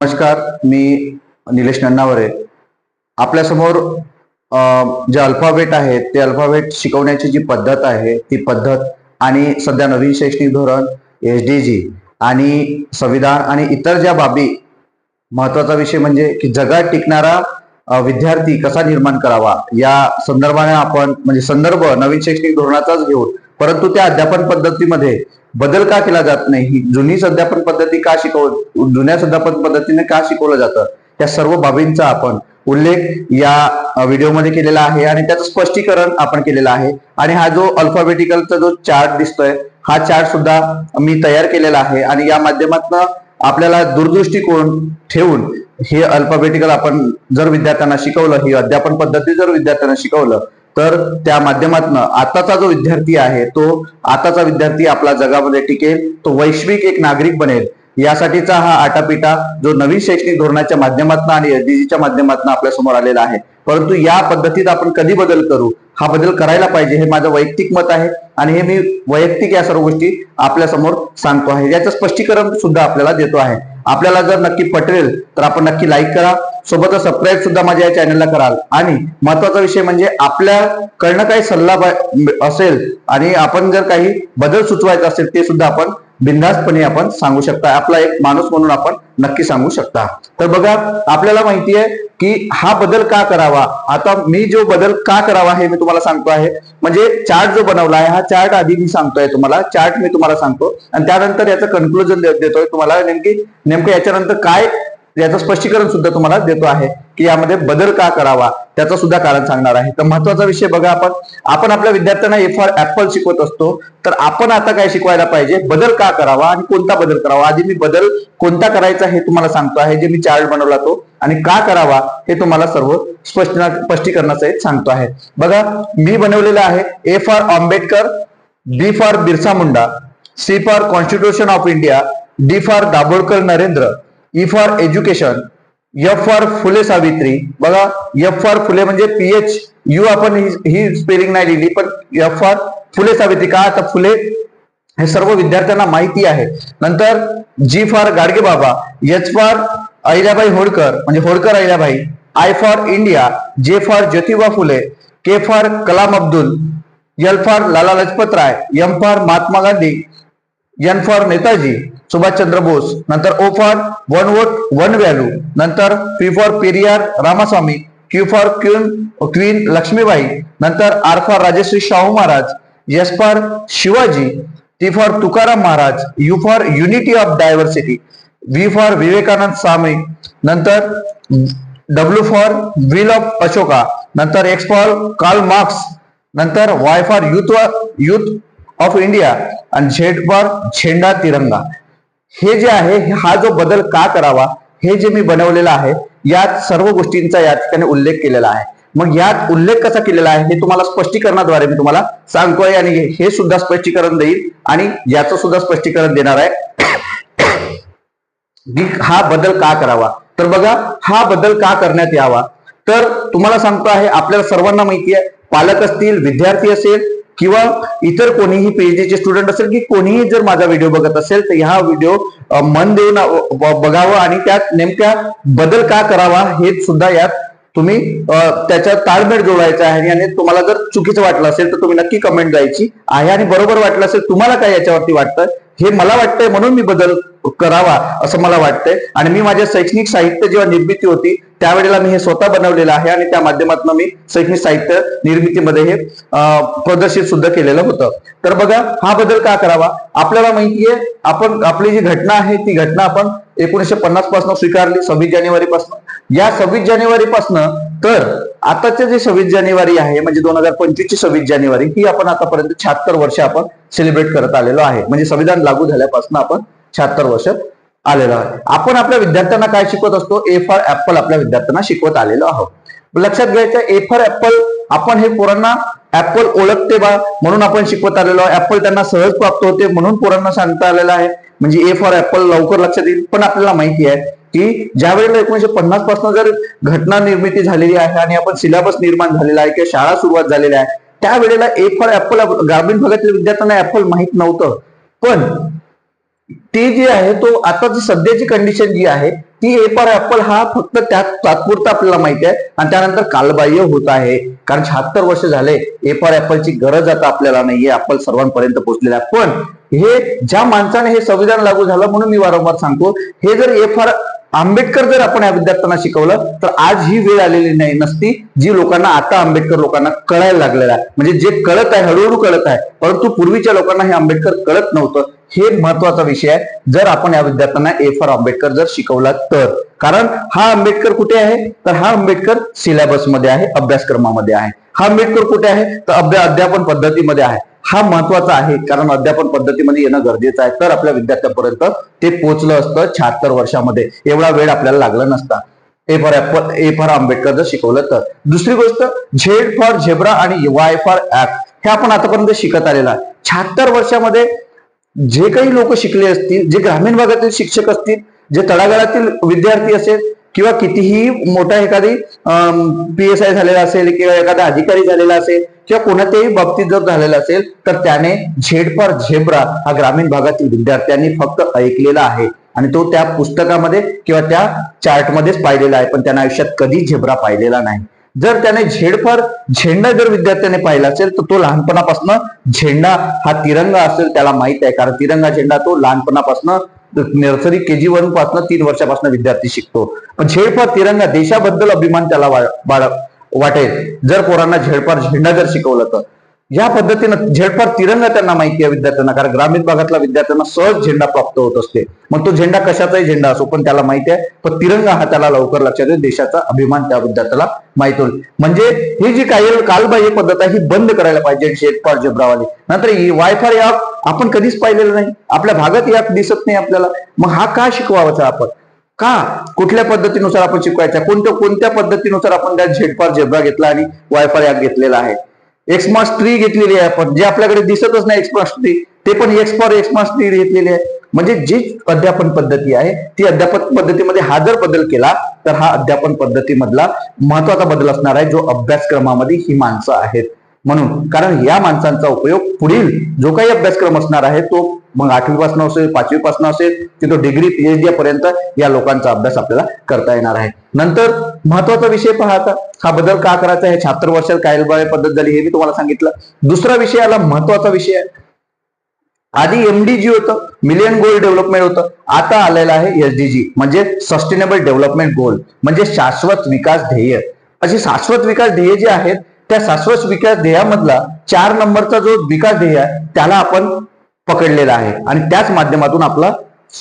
नमस्कार मी निलेश नन्नावरे. आपल्यासमोर जे अल्फाबेट आहेत ते अल्फाबेट शिकवण्याची जी पद्धत आहे ती पद्धत आणि सध्या नवीन शैक्षणिक धोरण एस डी जी आणि संविधान आणि इतर ज्या बाबी महत्त्वाचा विषय म्हणजे की जगात टिकणारा विद्यार्थी कसा निर्माण करावा या संदर्भाने आपण म्हणजे संदर्भ नवीन शैक्षणिक धोरणाचाच घेऊन परंतु त्या अध्यापन पद्धतीमध्ये बदल का केला जात नाही? ही सध्यापन पद्धती का शिकव जुन्या सध्यापन पद्धतीने का शिकवलं जातं? त्या सर्व बाबींचा आपण उल्लेख या व्हिडिओमध्ये केलेला आहे आणि त्याचं स्पष्टीकरण आपण केलेलं आहे. आणि हा जो अल्फाबेटिकलचा जो चार्ट दिसतोय हा चार्ट सुद्धा मी तयार केलेला आहे. आणि या माध्यमातून आपल्याला दूरदृष्टिकोन ठेवून हे अल्फाबेटिकल आपण जर विद्यार्थ्यांना शिकवलं ही अध्यापन पद्धती जर विद्यार्थ्यांना शिकवलं तर त्या माध्यमातून आताचा जो विद्यार्थी आहे तो आताचा विद्यार्थी आपला जगामध्ये टिकेल तो वैश्विक एक नागरिक बनेल. यासाठीचा हा आटापिटा जो नवीन शैक्षणिक धोरणाच्या माध्यमातून आणि एसडीजीच्या माध्यमातून आपल्यासमोर आलेला आहे. परंतु या पद्धतीत आपण कधी बदल करू? हा बदल करायला पाहिजे हे माझं वैयक्तिक मत आहे आणि हे मी वैयक्तिक या सर्व गोष्टी आपल्यासमोर सांगतो आहे. याचं स्पष्टीकरण सुद्धा आपल्याला देतो आहे. आपल्याला जर नक्की पटेल तर आपण नक्की लाईक करा. सोबतच सबस्क्राईब सुद्धा माझ्या या चॅनलला कराल. आणि महत्त्वाचा विषय म्हणजे आपल्याकडनं काही सल्ला असेल आणि आपण जर काही बदल सुचवायचा असेल ते सुद्धा आपण बिनधास्तपणे आपण सांगू शकता. आपला एक माणूस म्हणून आपण नक्की सांगू शकता. तर बघा आपल्याला माहिती आहे की हा बदल का करावा? आता मी जो बदल का करावा हे मी तुम्हाला सांगतो आहे. म्हणजे चार्ट जो बनवला आहे हा चार्ट आधी मी सांगतोय तुम्हाला. चार्ट मी तुम्हाला सांगतो. आणि त्यानंतर याचं कन्क्लुजन देतोय तुम्हाला. नेमकी नेमकं याच्यानंतर काय याचं स्पष्टीकरण सुद्धा तुम्हाला देतो आहे की यामध्ये बदल का करावा त्याचं सुद्धा कारण सांगणार आहे. तर महत्त्वाचा विषय बघा आपण. आपण आपल्या विद्यार्थ्यांना ए फॉर ऍपल शिकवत असतो तर आपण आता काय शिकवायला पाहिजे? बदल का करावा आणि कोणता बदल करावा? आधी मी बदल कोणता करायचा हे तुम्हाला सांगतो आहे जे मी चार्ट बनवला तो. आणि का करावा हे तुम्हाला सर्व स्पष्ट स्पष्टीकरणासहित सांगतो आहे. बघा मी बनवलेलं आहे A for Ambedkar B for Birsa Munda C for constitution of India D for Dabholkar Narendra. E for education F for Phule Savitri बघा एफ फॉर फुले म्हणजे पीएच यू आपण ही- ही स्पेलिंग नाही लिहिली पण एफ फॉर फुले सावित्री का आता फुले? हे सर्व विद्यार्थ्यांना माहिती आहे. नंतर जी for Gadge Baba H for Ahilyabai Holkar म्हणजे Holkar Ahilyabai. I for India J for Jyotiba Phule K for Kalam Abdul L for Lala Lajpat Rai M for Mahatma Gandhi N for Netaji. Subhashchandra Bose नंतर O for one vote one value नंतर P for Periyar Ramasamy Q for queen queen Lakshmibai नंतर R for Rajarshi Shahu Maharaj S for Shivaji T for Tukaram Maharaj U for unity of diversity V for Vivekananda Swami नंतर W for wheel of Ashoka नंतर X for Karl Marx नंतर Y for youth youth of India आणि Z for झेंडा तिरंगा हे जे आहे हा जो बदल का करावा हे जे मी बनवलेलं आहे यात सर्व गोष्टींचा या ठिकाणी उल्लेख केलेला आहे. मग यात उल्लेख कसा केलेला आहे हे तुम्हाला स्पष्टीकरणाद्वारे मी तुम्हाला सांगतोय आणि हे सुद्धा स्पष्टीकरण देईल आणि याचं सुद्धा स्पष्टीकरण देणार आहे. हा बदल का करावा? तर बघा हा बदल का करण्यात यावा? तर तुम्हाला सांगतो आहे आपल्याला सर्वांना माहिती आहे पालक असतील विद्यार्थी असेल किंवा इतर कोणीही पीएचडीचे स्टुडंट असेल की कोणीही जर माझा व्हिडिओ बघत असेल तर हा व्हिडिओ मन देऊन बघावा बघावं आणि त्यात नेमक्या बदल का करावा हे सुद्धा यात तुम्ही त्याच्या ताळमेळ जोडायचा आहे आणि तुम्हाला जर चुकीचं वाटलं असेल तर तुम्ही नक्की कमेंट द्यायची आहे आणि बरोबर वाटलं असेल तुम्हाला काय याच्यावरती वाटतं हे मला वाटतंय म्हणून मी बदल करावा असं मला वाटतंय. आणि मी माझ्या शैक्षणिक साहित्य जेव्हा निर्मिती होती त्यावेळेला मी हे स्वतः बनवलेलं आहे आणि त्या माध्यमातून मी शैक्षणिक साहित्य निर्मितीमध्ये हे प्रदर्शित सुद्धा केलेलं होतं. तर बघा हा बदल का करावा? आपल्याला माहितीये आपण आपली जी घटना आहे ती घटना आपण एकोणीशे पन्नासपासून स्वीकारली सव्वीस जानेवारी पासून या सव्वीस जानेवारी पासून तर आताचे जे सव्वीस जानेवारी आहे म्हणजे दोन हजार पंचवीस ची सव्वीस जानेवारी ही आपण आतापर्यंत शहात्तर वर्ष आपण सेलिब्रेट करत आलेलो आहे. म्हणजे संविधान लागू झाल्यापासून आपण शहात्तर वर्ष आलेलो आहे. आपण आपल्या विद्यार्थ्यांना काय शिकवत असतो? ए फॉर ऍपल आपल्या विद्यार्थ्यांना शिकवत आलेलो आहोत. लक्षात घ्यायचं ए फॉर ऍपल आपण हे पोरांना ऍपल ओळखते बा म्हणून आपण शिकवत आलेलो आहे ऍपल त्यांना सहज प्राप्त होते म्हणून पोरांना सांगता आलेलं आहे. म्हणजे ए फॉर ऍपल लवकर लक्षात येईल. पण आपल्याला माहिती आहे की ज्या वेळेला एकोणीशे पन्नासपासून जर घटना निर्मिती झालेली आहे आणि आपण सिलेबस निर्माण झालेला आहे किंवा शाळा सुरुवात झालेल्या आहे त्यावेळेला ए फॉर ऍपल ग्रामीण भागातील विद्यार्थ्यांना ऍपल माहीत नव्हतं. पण ते जे आहे तो आता जी सध्याची कंडिशन जी आहे ती ए फॉर ऍपल हा फक्त त्यात तात्पुरता आपल्याला माहिती आहे. आणि त्यानंतर कालबाह्य होत आहे. कारण शहात्तर वर्ष झाले ए फॉर ऍपलची गरज आता आपल्याला नाहीये. ऍपल सर्वांपर्यंत पोहोचलेला आहे. पण हे ज्या माणसाने हे संविधान लागू झालं म्हणून मी वारंवार सांगतो हे जर ए फॉर आंबेडकर जर आपण या विद्यार्थ्यांना शिकवलं तर आज ही वेळ आलेली नाही नसती जी लोकांना आता आंबेडकर लोकांना कळायला लागलेलं आहे. म्हणजे जे कळत आहे हळूहळू कळत आहे परंतु पूर्वीच्या लोकांना हे आंबेडकर कळत नव्हतं. हे महत्त्वाचा विषय आहे. जर आपण या विद्यार्थ्यांना ए फॉर आंबेडकर जर शिकवला तर. कारण हा आंबेडकर कुठे आहे? तर हा आंबेडकर सिलेबसमध्ये आहे अभ्यासक्रमामध्ये आहे. हा आंबेडकर कुठे आहे? तर अभ्या अध्यापन पद्धतीमध्ये आहे. हा महत्त्वाचा आहे कारण अध्यापन पद्धतीमध्ये येणं गरजेचं आहे. तर आपल्या विद्यार्थ्यांपर्यंत ते पोहोचलं असतं शहात्तर वर्षामध्ये. एवढा वेळ आपल्याला लागला नसता. A for apple A for Ambedkar जर शिकवलं तर. दुसरी गोष्ट झेड फॉर झेब्रा आणि वाय फॉर ऍप हे आपण आतापर्यंत शिकत आलेलं आहे. शहात्तर वर्षामध्ये जे काही लोक शिकले असतील जे ग्रामीण भागातील शिक्षक असतील जे तळागाळातील विद्यार्थी असेल किंवा कितीही मोठा एखादी पी एस आय झालेला असेल किंवा एखादा अधिकारी झालेला असेल किंवा कोणत्याही बाबतीत जर झालेला असेल तर त्याने झेड फॉर झेब्रा हा ग्रामीण भागातील विद्यार्थ्यांनी फक्त ऐकलेला आहे. आणि तो त्या पुस्तकामध्ये किंवा त्या चार्टमध्येच पाहिलेला आहे पण त्याने आयुष्यात कधी झेब्रा पाहिलेला नाही. जर त्याने झेड फॉर झेंडा जर विद्यार्थ्याने पाहिला असेल तर तो लहानपणापासून झेंडा हा तिरंगा असेल त्याला माहीत आहे. कारण तिरंगा झेंडा तो लहानपणापासून नर्सरी के जी वनपासून तीन वर्षापासून विद्यार्थी शिकतो. पण झेड फॉर तिरंगा देशाबद्दल अभिमान त्याला बाळ- वाटेल. जर पोरांना झेडपार झेंडा जर शिकवलं तर. या पद्धतीनं झेडपार तिरंगा त्यांना माहिती आहे विद्यार्थ्यांना कारण ग्रामीण भागातल्या विद्यार्थ्यांना सहज झेंडा प्राप्त होत असते. मग तो झेंडा कशाचाही झेंडा असो पण त्याला माहिती आहे पण तिरंगा हा त्याला लवकर लक्षात येईल देशाचा अभिमान त्या विद्यार्थ्याला माहीत होईल. म्हणजे ही जी काही कालबाह्य पद्धत आहे ही बंद करायला पाहिजे झेडपार फॉर झेब्रावाली नंतर वायफाय ॲप आपण कधीच पाहिलेलं नाही. आपल्या भागात यात दिसत नाही आपल्याला. मग हा का शिकवावाचा आपण? का? कुठल्या पद्धतीनुसार आपण शिकवायचा? कोणत्या कोणत्या पद्धतीनुसार आपण त्या झेड फॉर झेब्रा घेतला आणि वायफार ॲप घेतलेला आहे? एक्समास ट्री घेतलेली आहे आपण. जे आपल्याकडे दिसतच नाही एक्समास ट्री ते पण एक्स फॉर एक्समास ट्री घेतलेली आहे. म्हणजे जी अध्यापन पद्धती आहे ती अध्यापन पद्धतीमध्ये हा जर बदल केला तर हा अध्यापन पद्धतीमधला महत्त्वाचा बदल असणार आहे जो अभ्यासक्रमामध्ये ही माणसं आहेत. म्हणून कारण या माणसांचा उपयोग पुढील जो काही अभ्यासक्रम असणार आहे तो मग आठवीपासून असेल पाचवीपासून असेल की तो डिग्री पीएचडी पर्यंत या लोकांचा अभ्यास आपल्याला करता येणार आहे. नंतर महत्त्वाचा विषय पाहता हा बदल का करायचा हे छात्र वर्षात काय पद्धत झाली हे मी तुम्हाला सांगितलं. दुसरा विषय आला महत्त्वाचा विषय आहे. आधी एमडीजी होतं मिलियन गोल डेव्हलपमेंट होतं. आता आलेलं आहे एसडीजी म्हणजे सस्टेनेबल डेव्हलपमेंट गोल म्हणजे शाश्वत विकास ध्येय. अशी शाश्वत विकास ध्येय जे आहेत त्या शाश्वत विकास ध्येयामधला चार नंबरचा जो विकास ध्येय आहे त्याला आपण पकडलेला आहे. आणि त्याच माध्यमातून आपला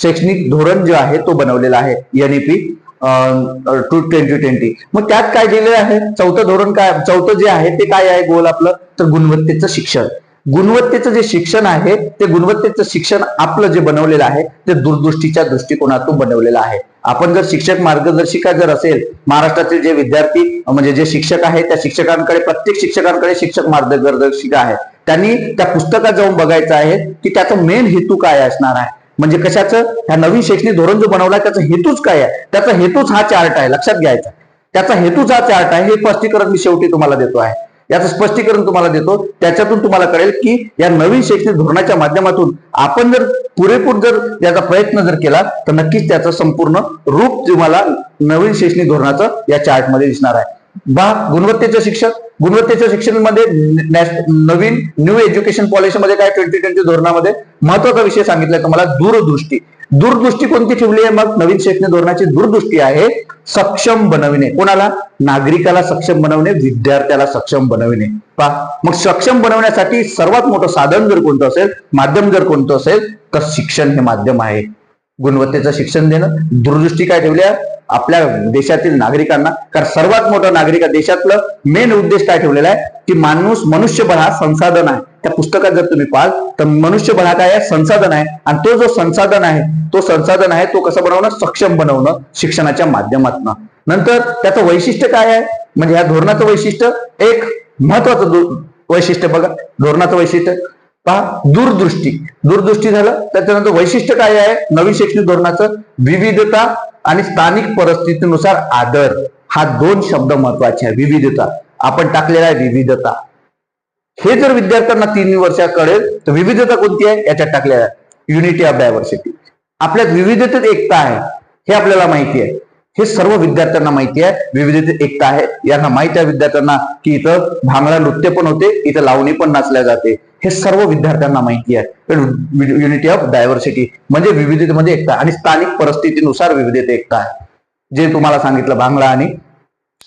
शैक्षणिक धोरण जे आहे तो बनवलेला आहे. E NEP two twenty twenty मग त्यात काय दिलेलं आहे? चौथं धोरण काय? चौथं जे आहे ते काय आहे गोल आपलं? तर गुणवत्तेचं शिक्षण. गुणवत्तेचं जे शिक्षण आहे ते गुणवत्तेचं शिक्षण आपलं जे बनवलेलं आहे ते दूरदृष्टीच्या दृष्टिकोनातून बनवलेलं आहे. आपण जर शिक्षक मार्गदर्शिका जर असेल महाराष्ट्रातील जे विद्यार्थी म्हणजे जे शिक्षक आहेत त्या शिक्षकांकडे प्रत्येक शिक्षकांकडे शिक्षक मार्गदर्शिका आहे त्यांनी त्या पुस्तकात जाऊन बघायचं आहे की त्याचा मेन हेतू काय असणार आहे. म्हणजे कशाचं? ह्या नवीन शैक्षणिक धोरण जो बनवला त्याचा हेतूच काय आहे? त्याचा हेतूच हा चार्ट आहे लक्षात घ्यायचा. त्याचा हेतूच हा चार्ट आहे हे स्पष्टीकरण मी शेवटी तुम्हाला देतो आहे. याचं स्पष्टीकरण तुम्हाला देतो. त्याच्यातून तुम्हाला कळेल की या नवीन शैक्षणिक धोरणाच्या माध्यमातून आपण जर पुरेपूर जर याचा प्रयत्न जर केला तर नक्कीच त्याचं संपूर्ण रूप तुम्हाला नवीन शैक्षणिक धोरणाचं या चार्टमध्ये दिसणार आहे. बा गुणवत्तेचं शिक्षण. गुणवत्तेच्या शिक्षणामध्ये नवीन न्यू एज्युकेशन पॉलिसीमध्ये काय ट्वेंटी ट्वेंटी धोरणामध्ये महत्त्वाचा विषय सांगितलाय तुम्हाला दूरदृष्टी. दूरदृष्टी कोणती ठेवली आहे? मग नवीन शैक्षणिक धोरणाची दूरदृष्टी आहे सक्षम बनविणे. कोणाला? नागरिकाला सक्षम बनवणे विद्यार्थ्याला सक्षम बनविणे. पा मग सक्षम बनवण्यासाठी सर्वात मोठं साधन जर कोणतं असेल माध्यम जर कोणतं असेल तर शिक्षण हे माध्यम आहे. गुणवत्तेचं शिक्षण देणं. दूरदृष्टी काय ठेवल्या आपल्या देशातील नागरिकांना कारण सर्वात मोठं नागरिक देशातलं मेन उद्देश काय ठेवलेला आहे? की माणूस मनुष्यबळ हा संसाधन आहे. त्या पुस्तकात जर तुम्ही पाहाल तर मनुष्यबळ हा काय आहे? संसाधन आहे. आणि तो जो संसाधन आहे तो संसाधन आहे तो कसं बनवणं? सक्षम बनवणं शिक्षणाच्या माध्यमातून. नंतर त्याचं वैशिष्ट्य काय आहे? म्हणजे या धोरणाचं वैशिष्ट्य एक महत्वाचं वैशिष्ट्य बघा. धोरणाचं वैशिष्ट्य पहा दूरदृष्टी. दूरदृष्टी झालं त्याच्यानंतर वैशिष्ट्य काय आहे? नवीन शैक्षणिक धोरणाचं विविधता आणि स्थानिक परिस्थितीनुसार आदर हा दोन शब्द महत्त्वाचे आहे. विविधता. आपण टाकलेला आहे विविधता. हे जर विद्यार्थ्यांना तीन वर्षा कळेल तर विविधता कोणती आहे? याच्यात टाकलेला आहे. युनिटी ऑफ डायव्हर्सिटी आपल्यात विविधतेत एकता आहे हे आपल्याला माहिती आहे. हे सर्व विद्यार्थ्यांना माहिती आहे. विविधतेत एकता आहे. यांना माहिती आहे विद्यार्थ्यांना की इथं भांगडा नृत्य पण होते इथं लावणी पण नाचल्या जाते. हे सर्व विद्यार्थ्यांना माहिती आहे. युनिटी ऑफ डायव्हर्सिटी म्हणजे विविधतेमध्ये एकता आणि स्थानिक परिस्थितीनुसार विविधते एकता आहे. जे तुम्हाला सांगितलं भांगडा आणि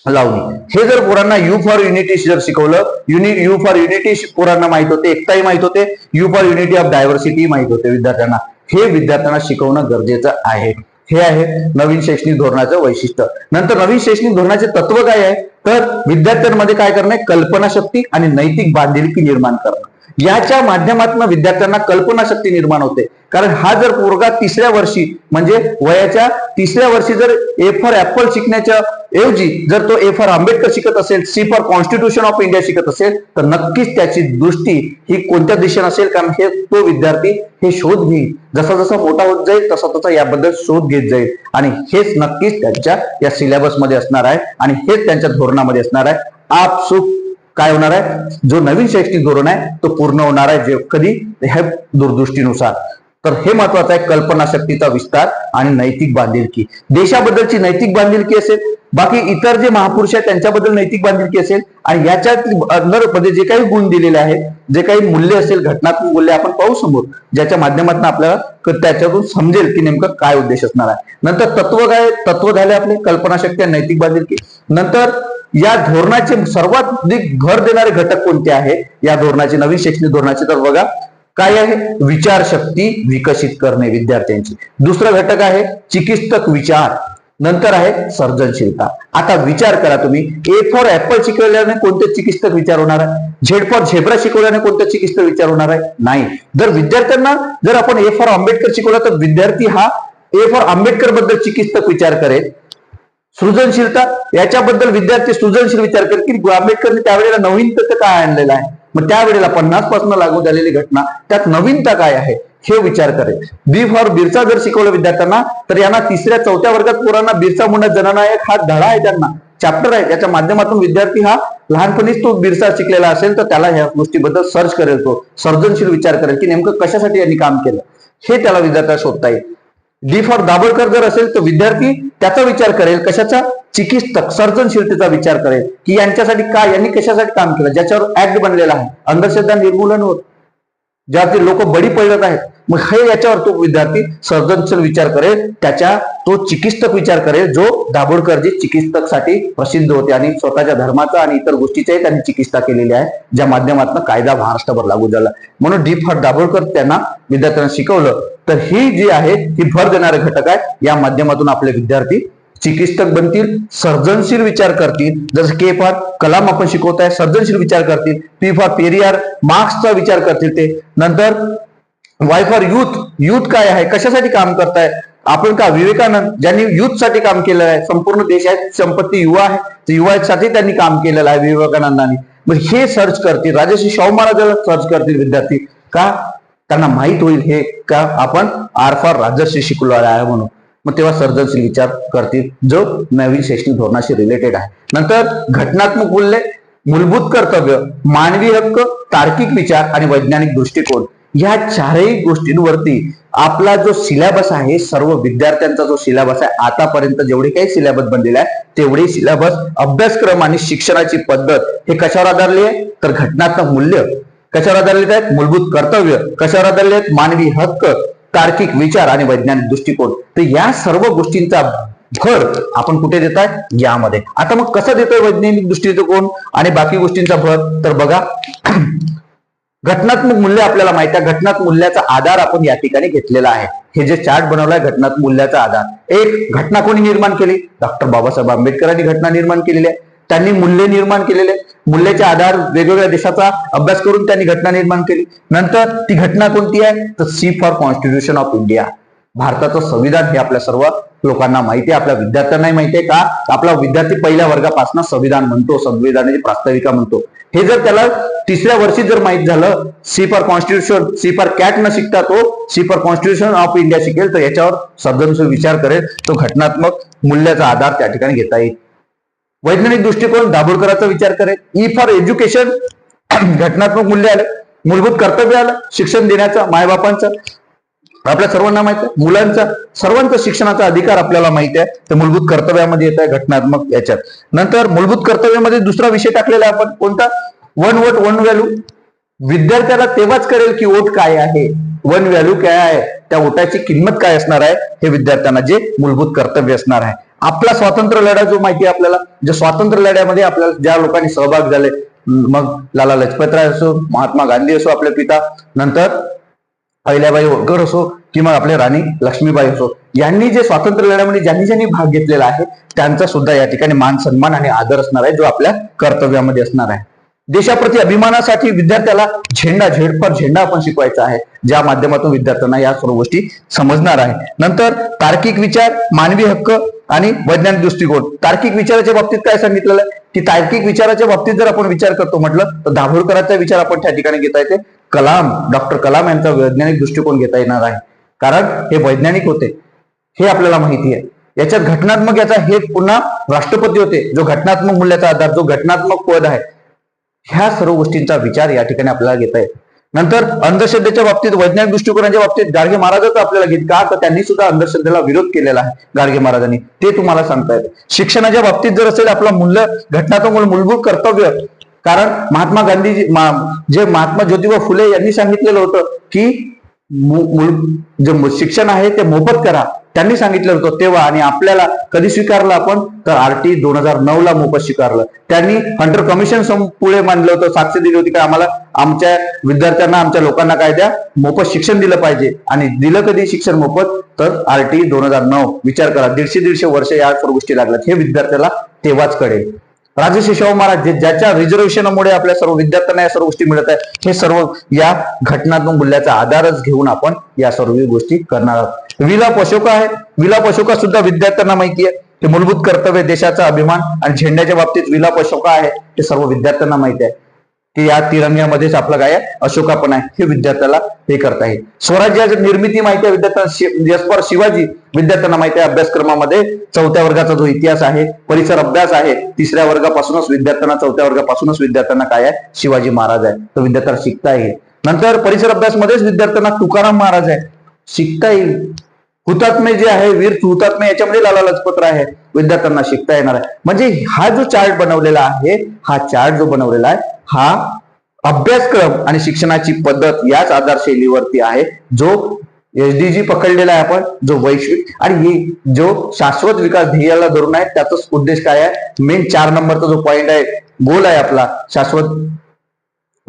लावणी. हे जर पोरांना यू फॉर युनिटी जर शिकवलं युनि यू फॉर युनिटी पोरांना माहीत होते एकताही माहीत होते U for unity of diversity माहीत होते विद्यार्थ्यांना. हे विद्यार्थ्यांना शिकवणं गरजेचं आहे. हे आहे नवीन शैक्षणिक धोरणाचं वैशिष्ट्य. नंतर नवीन शैक्षणिक धोरणाचे तत्व काय आहे? तर विद्यार्थ्यांमध्ये काय करणे? कल्पनाशक्ती आणि नैतिक बांधिलकी निर्माण करणं. याच्या माध्यमातून विद्यार्थ्यांना कल्पनाशक्ती निर्माण होते. कारण हा जर पोरगा तिसऱ्या वर्षी म्हणजे वयाच्या तिसऱ्या वर्षी जर ए फॉर ऍपल शिकण्याच्या ऐवजी जर तो ए फॉर आंबेडकर शिकत असेल C for constitution of India शिकत असेल तर नक्कीच त्याची दृष्टी ही कोणत्या दिशेने असेल? कारण हे तो विद्यार्थी हे शोध घेईल. जसा जसा मोठा होत जाईल तसा तसा याबद्दल शोध घेत जाईल. आणि हेच नक्कीच त्यांच्या या सिलेबसमध्ये असणार आहे. आणि हेच त्यांच्या धोरणामध्ये असणार आहे. आपसुक काय होणार आहे? जो नवीन शैक्षणिक धोरण आहे तो पूर्ण होणार आहे जे कधी? ह्या दूरदृष्टीनुसार. तर हे महत्वाचं आहे कल्पनाशक्तीचा विस्तार आणि नैतिक बांधिलकी. देशाबद्दलची नैतिक बांधिलकी असेल बाकी इतर जे महापुरुष आहेत त्यांच्याबद्दल नैतिक बांधिलकी असेल आणि याच्यात अंदर म्हणजे जे काही गुण दिलेले आहेत जे काही मूल्य असेल घटनात्मक मूल्य आपण पाहू समोर ज्याच्या माध्यमातून आपल्याला त्याच्यातून समजेल की नेमकं काय उद्देश असणार आहे. नंतर तत्व काय तत्व झाले आपले कल्पनाशक्ती आणि नैतिक बांधिलकी. नंतर या धोरणाचे सर्वाधिक घर भर देणारे घटक कोणते आहे या धोरणाचे नवीन शैक्षणिक धोरणाचे तर बघा. काय आहे? विचारशक्ती विकसित करणे विद्यार्थ्यांची. दुसरा घटक आहे चिकित्सक विचार. नंतर आहे सर्जनशीलता. आता विचार करा तुम्ही. ए फॉर ऍपल शिकवल्याने कोणते चिकित्सक विचार होणार आहे? झेड फॉर झेब्रा शिकवल्याने कोणते चिकित्सक विचार होणार आहे? नाही. जर विद्यार्थ्यांना जर आपण ए फॉर आंबेडकर शिकवला तर विद्यार्थी हा ए फॉर आंबेडकरबद्दल चिकित्सक विचार करेल. सृजनशीलता याच्याबद्दल विद्यार्थी सृजनशील विचार करतील. की आंबेडकरने त्यावेळेला नवीनता काय आणलेलं आहे? मग त्यावेळेला पन्नासपासून लागू झालेली घटना त्यात नवीनता काय आहे? हे विचार करेल. बी फॉर बिरसा जर शिकवलं विद्यार्थ्यांना तर यांना तिसऱ्या चौथ्या वर्गात पोरांना बिरसा मुंडा जननायक हा धडा आहे त्यांना. चॅप्टर आहे. त्याच्या माध्यमातून विद्यार्थी हा लहानपणीच तो बिरसा शिकलेला असेल तर त्याला ह्या गोष्टीबद्दल सर्च करेल तो. सर्जनशील विचार करेल की नेमकं कशासाठी यांनी काम केलं? हे त्याला विद्यार्थ्याला शोधता येईल. डी फॉर दाभोळकर जर असेल तर विद्यार्थी त्याचा विचार करेल कशाचा? चिकित्सक सर्जनशीलतेचा विचार करेल की यांच्यासाठी काय यांनी कशासाठी काम केलं? ज्याच्यावर ऍक्ट बनलेला आहे. अंधश्रद्धा निर्मूलन होत. ज्यातील लोक बळी पडत आहेत मग हे याच्यावर तो विद्यार्थी सर्जनशील विचार करेल त्याच्या तो चिकित्सक विचार करेल जो दाभोळकर चिकित्सकसाठी प्रसिद्ध होते आणि स्वतःच्या धर्माचा आणि इतर गोष्टीचाही त्यांनी चिकित्सा केलेली आहे ज्या माध्यमातून कायदा महाराष्ट्रभर लागू झाला. म्हणून डी फॉर दाभोळकर त्यांना विद्यार्थ्यांना शिकवलं. तर ही जी आहे ही भर देणारे घटक आहे या माध्यमातून आपले विद्यार्थी चिकित्सक बनतील सर्जनशील विचार करतील. जसं के फॉर कलाम आपण शिकवत आहे सर्जनशील विचार करतील. पी फॉर पेरियार मार्क्सचा विचार करतील ते. नंतर वाय फॉर युथ युथ काय आहे? कशासाठी काम करताय? आपण का विवेकानंद ज्यांनी युथसाठी काम केलं आहे संपूर्ण देशात संपत्ती युवा आहे युवासाठी त्यांनी काम केलेलं आहे विवेकानंदांनी. मग हे सर्च करतील. राजश्री शाहू महाराजाला सर्च करतील विद्यार्थी. का? त्यांना माहीत होईल हे का? आपण आर फॉर राजश्री शिकलो आहे म्हणून. मग तेव्हा सर्जनशील विचार करतील जो नवीन शैक्षणिक धोरणाशी रिलेटेड आहे. नंतर घटनात्मक मूल्य मूलभूत कर्तव्य मानवी हक्क तार्किक विचार आणि वैज्ञानिक दृष्टिकोन. या चारही गोष्टींवरती आपला जो सिलेबस आहे सर्व विद्यार्थ्यांचा जो सिलेबस आहे आतापर्यंत जेवढे काही सिलेबस बनलेला आहे तेवढे सिलेबस अभ्यासक्रम आणि शिक्षणाची पद्धत हे कशावर आधारली आहे? तर घटनात्मक मूल्य. कशावर आधारलेले आहेत? मूलभूत कर्तव्य. कशावर आधारले आहेत? मानवी हक्क तार्किक विचार आणि वैज्ञानिक दृष्टिकोन. तर या सर्व गोष्टींचा भर आपण कुठे देत आहे? यामध्ये. आता मग कसं देतोय वैज्ञानिक दृष्टिकोन आणि बाकी गोष्टींचा भर? तर बघा घटनात्मक मूल्य आपल्याला माहिती आहे. घटनात्मक मूल्याचा आधार आपण या ठिकाणी घेतलेला आहे. हे जे चार्ट बनवलाय घटनात्मक मूल्याचा आधार. एक घटना कोणी निर्माण केली? डॉक्टर बाबासाहेब आंबेडकरांनी घटना निर्माण केलेली आहे. त्यांनी मूल्य निर्माण केलेले. मूल्याचे आधार वेगवेगळ्या देशाचा अभ्यास करून त्यांनी घटना निर्माण केली. नंतर ती घटना कोणती आहे? तर C for constitution of India भारताचं संविधान हे आपल्या सर्व लोकांना माहिती आहे. आपल्या विद्यार्थ्यांनाही माहिती आहे का? आपला विद्यार्थी पहिल्या वर्गापासून संविधान म्हणतो संविधानाची प्रास्ताविका म्हणतो. हे जर त्याला तिसऱ्या वर्षी जर माहीत झालं C for constitution C for cat न शिकता तो C for constitution of India शिकेल तर याच्यावर सर्जनशील विचार करेल. तो घटनात्मक मूल्याचा आधार त्या ठिकाणी घेता येईल. वैज्ञानिक दृष्टिकोन दाभोळकरांचा विचार करेल. ई फॉर एज्युकेशन घटनात्मक मूल्य आलं मूलभूत कर्तव्य आलं शिक्षण देण्याचं मायबापांचं. आपल्या सर्वांना माहीत आहे. मुलांचा सर्वांचा शिक्षणाचा अधिकार आपल्याला माहिती आहे. ते मूलभूत कर्तव्यामध्ये येत आहे घटनात्मक याच्यात. नंतर मूलभूत कर्तव्यामध्ये दुसरा विषय टाकलेला आहे आपण. कोणता? One vote one value. विद्यार्थ्याला तेव्हाच करेल की वोट काय आहे. वन व्हॅल्यू काय आहे? त्या वोटाची किंमत काय असणार आहे? हे विद्यार्थ्यांना जे मूलभूत कर्तव्य असणार आहे. आपला स्वातंत्र्य लढा जो माहिती आहे आपल्याला जे स्वातंत्र्य लढ्यामध्ये आपल्याला ज्या लोकांनी सहभाग झाले मग लाला लजपतराय असो महात्मा गांधी असो आपले पिता नंतर अहिल्याबाई होळकर असो किंवा आपले राणी लक्ष्मीबाई असो यांनी जे स्वातंत्र्य लढ्यामध्ये म्हणजे ज्यांनी ज्यांनी भाग घेतलेला आहे त्यांचा सुद्धा या ठिकाणी मान सन्मान आणि आदर असणार आहे जो आपल्या कर्तव्यामध्ये असणार आहे. देशाप्रती अभिमानासाठी विद्यार्थ्याला झेंडा झेडपर झेंडा आपण शिकवायचा आहे ज्या माध्यमातून विद्यार्थ्यांना या सर्व गोष्टी समजणार आहे. नंतर तार्किक विचार मानवी हक्क आणि वैज्ञानिक दृष्टिकोन. तार्किक विचाराच्या बाबतीत काय सांगितलेलं आहे? की तार्किक विचाराच्या बाबतीत जर आपण विचार करतो म्हटलं तर दाभोळकरांचा विचार आपण त्या ठिकाणी घेता येते. कलाम डॉक्टर कलाम यांचा वैज्ञानिक दृष्टिकोन घेता येणार आहे. कारण हे वैज्ञानिक होते. हे आपल्याला माहिती आहे. याच्यात घटनात्मक याचा हे पुन्हा राष्ट्रपती होते. जो घटनात्मक मूल्याचा आधार जो घटनात्मक पद आहे ह्या सर्व गोष्टींचा विचार या ठिकाणी आपल्याला घेता येईल नंतर अंधश्रद्धेच्या बाबतीत वैज्ञानिक दृष्टिकोनाच्या बाबतीत गाडगे महाराजच आपल्याला घेत का? तर त्यांनी सुद्धा अंधश्रद्धेला विरोध केलेला आहे गाडगे महाराजांनी. ते तुम्हाला सांगता येते. शिक्षणाच्या बाबतीत जर असेल आपलं मूल्य घटनात्मक मूलभूत कर्तव्य कारण महात्मा गांधीजी मा- जे महात्मा ज्योतिबा फुले यांनी सांगितलेलं होतं की मूल- जे शिक्षण आहे ते मोफत करा. त्यांनी सांगितलं होतं तेव्हा आणि आपल्याला कधी स्वीकारलं आपण? तर आरटी दोन हजार नऊ ला मोफत स्वीकारलं. त्यांनी हंटर कमिशन पुढे मांडलं होतं साक्ष दिली होती की आम्हाला? आमच्या विद्यार्थ्यांना आमच्या लोकांना काय द्या? मोफत शिक्षण दिलं पाहिजे. आणि दिलं कधी शिक्षण मोफत? तर आरटी दोन हजार नऊ. विचार करा दीडशे दीडशे वर्ष या सर्व गोष्टी लागल्यात. हे विद्यार्थ्याला तेव्हाच कळेल. राजश्री शाहू महाराज ज्याच्या रिझर्वेशनमुळे आपल्या सर्व विद्यार्थ्यांना या सर्व गोष्टी मिळत आहे हे सर्व या घटनात्मक मूल्याचा आधारच घेऊन आपण या सर्व गोष्टी करणार आहोत. विलाप अशोका आहे. विलाप अशोका सुद्धा विद्यार्थ्यांना माहिती आहे. ते मूलभूत कर्तव्य देशाचा अभिमान आणि झेंड्याच्या बाबतीत विलाप अशोका आहे. ते सर्व विद्यार्थ्यांना माहिती आहे. की या तिरंग्यामध्येच आपलं काय आहे? अशोका पण आहे हे विद्यार्थ्याला हे करता येईल. स्वराज्याची निर्मिती माहिती आहे विद्यार्थ्यांना शि- म्हणजे जसपर शिवाजी विद्यार्थ्यांना माहिती आहे अभ्यासक्रमामध्ये चौथ्या वर्गाचा जो इतिहास आहे परिसर अभ्यास आहे तिसऱ्या वर्गापासूनच विद्यार्थ्यांना चौथ्या वर्गापासूनच विद्यार्थ्यांना काय आहे? शिवाजी महाराज आहे. तो विद्यार्थ्यांना शिकता येईल. नंतर परिसर अभ्यास मध्येच विद्यार्थ्यांना तुकाराम महाराज आहे. शिकता येईल. हुतात्मे जे आहे वीर हुतात्मे याच्यामध्ये लाला लजपत्र आहे. विद्यार्थ्यांना शिकता येणार आहे. म्हणजे हा जो चार्ट बनवलेला आहे हा चार्ट जो बनवलेला आहे हा अभ्यासक्रम आणि शिक्षणाची पद्धत याच आधारशैलीवरती आहे जो एसडीजी पकडलेला आहे आपण जो वैश्विक आणि ही जो शाश्वत विकास ध्येयाला धरून आहे त्याचाच उद्देश काय आहे? मेन चार नंबरचा जो पॉइंट आहे गोल आहे आपला शाश्वत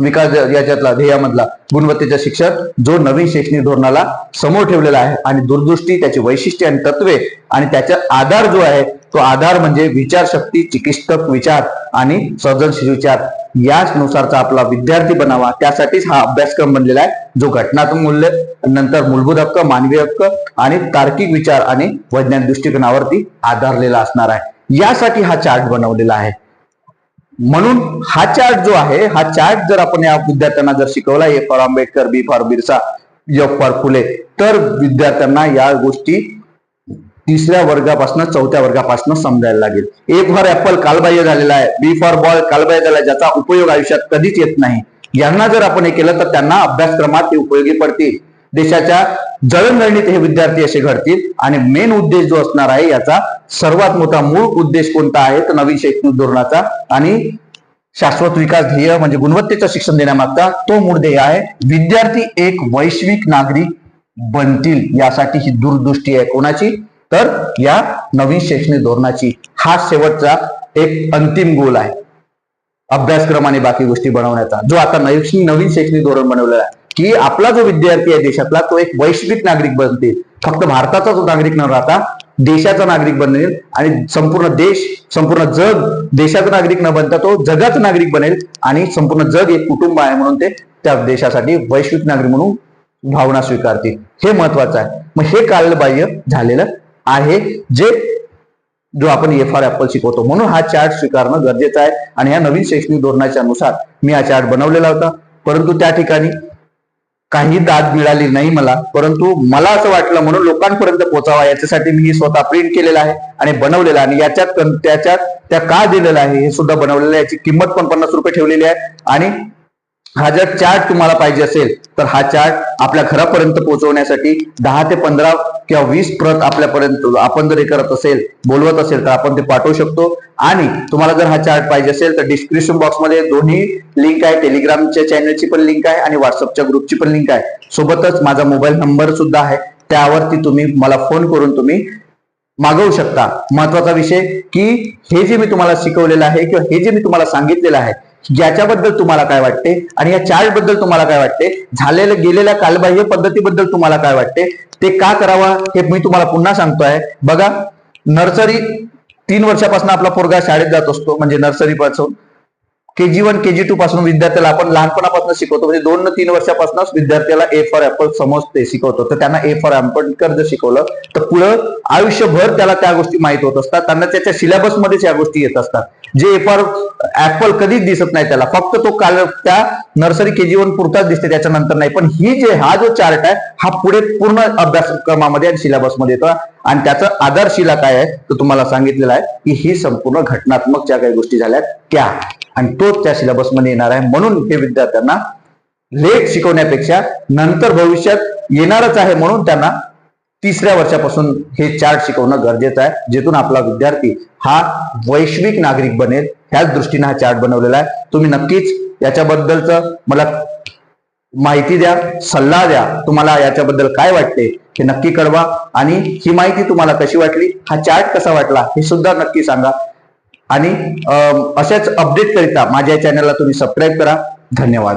विकास याच्यातला ध्येयामधला गुणवत्तेचं शिक्षण जो नवीन शैक्षणिक धोरणाला समोर ठेवलेला आहे आणि दूरदृष्टी त्याची वैशिष्ट्ये आणि तत्वे आणि त्याचा आधार जो आहे तो आधार म्हणजे विचारशक्ती चिकित्सक विचार आणि सर्जनशील विचार. याच नुसारचा आपला विद्यार्थी बनावा त्यासाठीच हा अभ्यासक्रम बनलेला आहे जो घटनात्मक मूल्य नंतर मूलभूत हक्क मानवी हक्क आणि तार्किक विचार आणि वैज्ञानिक दृष्टिकोनावरती आधारलेला असणार आहे. यासाठी हा चार्ट बनवलेला आहे. म्हणून हा चार्ट जो आहे हा चार्ट जर आपण या विद्यार्थ्यांना जर शिकवला A for Ambedkar B for Birsa F for Phule तर विद्यार्थ्यांना या गोष्टी तिसऱ्या वर्गापासून चौथ्या वर्गापासून समजायला लागेल. ए फॉर ऍपल कालबाह्य झालेला आहे बी फॉर बॉल कालबाह्य झाला ज्याचा उपयोग आयुष्यात कधीच येत नाही. यांना जर आपण हे केलं तर त्यांना अभ्यासक्रमात ते उपयोगी पडतील. देशाच्या जळणगळणीत हे विद्यार्थी असे घडतील. आणि मेन उद्देश जो असणार आहे याचा सर्वात मोठा मूळ उद्देश कोणता आहे तर नवीन शैक्षणिक धोरणाचा. आणि शाश्वत विकास ध्येय म्हणजे गुणवत्तेचं शिक्षण देण्यामागचा तो मूळ ध्येय आहे. विद्यार्थी एक वैश्विक नागरिक बनतील यासाठी ही दूरदृष्टी आहे कोणाची? तर या नवीन शैक्षणिक धोरणाची. हा शेवटचा एक अंतिम गोल आहे. अभ्यासक्रम आणि बाकी गोष्टी बनवण्याचा. जो आता नवीन नवीन शैक्षणिक धोरण बनवलेला आहे. की आपला जो विद्यार्थी आहे देशातला तो एक वैश्विक नागरिक बनते फक्त भारताचा जो नागरिक न राहता देशाचा नागरिक बनेल आणि संपूर्ण देश संपूर्ण जग देशाचा नागरिक न बनता तो जगाचा नागरिक बनेल आणि संपूर्ण जग एक कुटुंब आहे म्हणून ते त्या देशासाठी वैश्विक नागरिक म्हणून भावना स्वीकारतील. हे महत्वाचं आहे. मग हे कालबाह्य झालेलं आहे जे जो आपण एफ आर ऍपल शिकवतो. म्हणून हा चार्ट स्वीकारणं गरजेचं आहे. आणि या नवीन शैक्षणिक धोरणाच्या नुसार मी हा चार्ट बनवलेला होता. परंतु त्या ठिकाणी काही दाद मिळाली नाही मला परंतु मला असं वाटलं म्हणून लोकांपर्यंत पोहोचावा याच्यासाठी मी स्वतः प्रिंट केलेला आहे आणि बनवलेलं आणि याच्यात त्याच्यात त्या का दिलेलं आहे हे सुद्धा बनवलेलं आहे. याची किंमत पण पन्नास रुपये ठेवलेली आहे. आणि हा जर चार्ट तुम्हाला पाहिजे असेल तर हा चार्ट आपल्या घरापर्यंत पोहोचवण्यासाठी दहा ते पंधरा किंवा वीस प्रत आपल्यापर्यंत आपण जर हे करत असेल बोलवत असेल तर आपण ते पाठवू शकतो. आणि तुम्हाला जर हा चार्ट पाहिजे असेल तर डिस्क्रिप्शन बॉक्समध्ये दोन्ही लिंक आहे. टेलिग्रामच्या चॅनलची पण लिंक आहे आणि व्हॉट्सअपच्या ग्रुपची पण लिंक आहे. सोबतच माझा मोबाईल नंबर सुद्धा आहे. त्यावरती तुम्ही मला फोन करून तुम्ही मागवू शकता. महत्त्वाचा विषय की हे जे मी तुम्हाला शिकवलेलं आहे किंवा हे जे मी तुम्हाला सांगितलेलं आहे ज्याच्याबद्दल तुम्हाला काय वाटते? आणि या चार्टबद्दल तुम्हाला काय वाटते? झालेल्या गेलेल्या कालबाह्य पद्धतीबद्दल तुम्हाला काय वाटते? ते का करावं? हे मी तुम्हाला पुन्हा सांगतोय. बघा नर्सरी तीन वर्षापासून आपला पोरगा शाळेत जात असतो म्हणजे नर्सरी पासून के जी वन के जी टू पासून विद्यार्थ्याला आपण लहानपणापासून शिकवतो. म्हणजे दोन तीन वर्षापासूनच विद्यार्थ्याला ए फॉर ऍपल समजते शिकवतो. तर त्यांना ए फॉर ऍपल जर शिकवलं तर पुढं आयुष्यभर त्याला त्या गोष्टी माहीत होत असतात. त्यांना त्याच्या सिलेबसमध्येच या गोष्टी येत असतात. जे ए फॉर ऍपल कधीच दिसत नाही त्याला. फक्त तो काल त्या नर्सरी के जी वन पुरताच दिसते त्याच्यानंतर नाही. पण ही जे हा जो चार्ट आहे हा पुढे पूर्ण अभ्यासक्रमामध्ये आणि सिलेबसमध्ये येतो. आणि त्याचा आधारशिला काय आहे तो तुम्हाला सांगितलेला आहे की ही संपूर्ण घटनात्मक ज्या काही गोष्टी झाल्या त्या. आणि तोच त्या सिलेबसमध्ये येणार आहे. म्हणून हे विद्यार्थ्यांना लेट शिकवण्यापेक्षा नंतर भविष्यात येणारच आहे म्हणून त्यांना तिसऱ्या वर्षापासून हे चार्ट शिकवणं गरजेचं आहे. जिथून आपला विद्यार्थी हा वैश्विक नागरिक बनेल. ह्याच दृष्टीने हा चार्ट बनवलेला आहे. तुम्ही नक्कीच याच्याबद्दलचं मला माहिती द्या सल्ला द्या. तुम्हाला याच्याबद्दल काय वाटते हे नक्की कळवा. आणि ही माहिती तुम्हाला कशी वाटली हा चार्ट कसा वाटला हे सुद्धा नक्की सांगा. आणि अशाच अपडेट करिता माझ्या चॅनलला तुम्ही सबस्क्राईब करा. धन्यवाद.